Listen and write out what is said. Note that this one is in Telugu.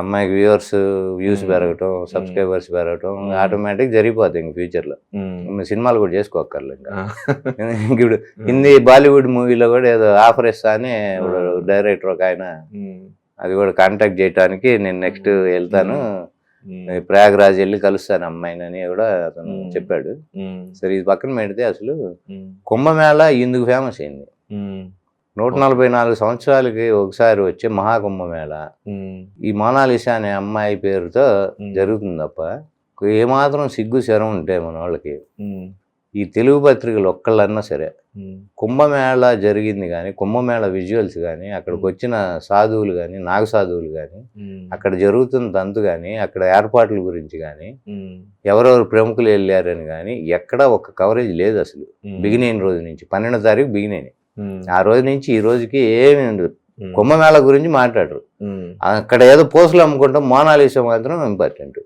అమ్మాయికి వ్యూవర్స్ వ్యూస్. పెరగటం సబ్స్క్రైబర్స్ పెరగటం. ఆటోమేటిక్ జరిగిపోతాయి ఇంక ఫ్యూచర్లో ఉమ్. ఇంకా సినిమాలు కూడా చేసుకోక్కర్లే ఇంకా ఇప్పుడు హిందీ బాలీవుడ్ మూవీలో కూడా ఏదో ఆఫర్ ఇస్తా అని ఇప్పుడు. డైరెక్టర్ ఒక ఆయన. అది కూడా కాంటాక్ట్ చేయడానికి నేను నెక్స్ట్ వెళ్తాను. ప్రయాగ్రాజ్ వెళ్ళి కలుస్తాను అమ్మాయిని అని కూడా అతను. చెప్పాడు. సరే ఇది పక్కన పెడితే అసలు. కుంభమేళ ఇందుకు ఫేమస్ అయింది. నూట నలభై నాలుగు సంవత్సరాలకి ఒకసారి వచ్చే మహాకుంభమేళ. ఈ మోనాలిసా అనే అమ్మాయి పేరుతో. జరుగుతుంది తప్ప ఏమాత్రం సిగ్గు శరం ఉంటే మన వాళ్ళకి. ఈ తెలుగు పత్రికలు ఒక్కళ్ళన్నా సరే. కుంభమేళ జరిగింది కానీ కుంభమేళ విజువల్స్ కానీ అక్కడికి వచ్చిన సాధువులు కానీ నాగ సాధువులు కానీ. అక్కడ జరుగుతున్న తంతు కానీ అక్కడ ఏర్పాట్ల గురించి కానీ. ఎవరెవరు ప్రముఖులు వెళ్ళారని కానీ ఎక్కడ ఒక కవరేజ్ లేదు అసలు ఉమ్. బిగిన్ అయిన రోజు నుంచి పన్నెండో తారీఖు బిగిన్ అయినాయి ఉమ్. ఆ రోజు నుంచి ఈ రోజుకి ఏమి ఉండదు. కుంభమేళ గురించి మాట్లాడరు. అక్కడ ఏదో పోస్టులు అమ్ముకుంటాం మోనాలిసా మాత్రం ఇంపార్టెంట్.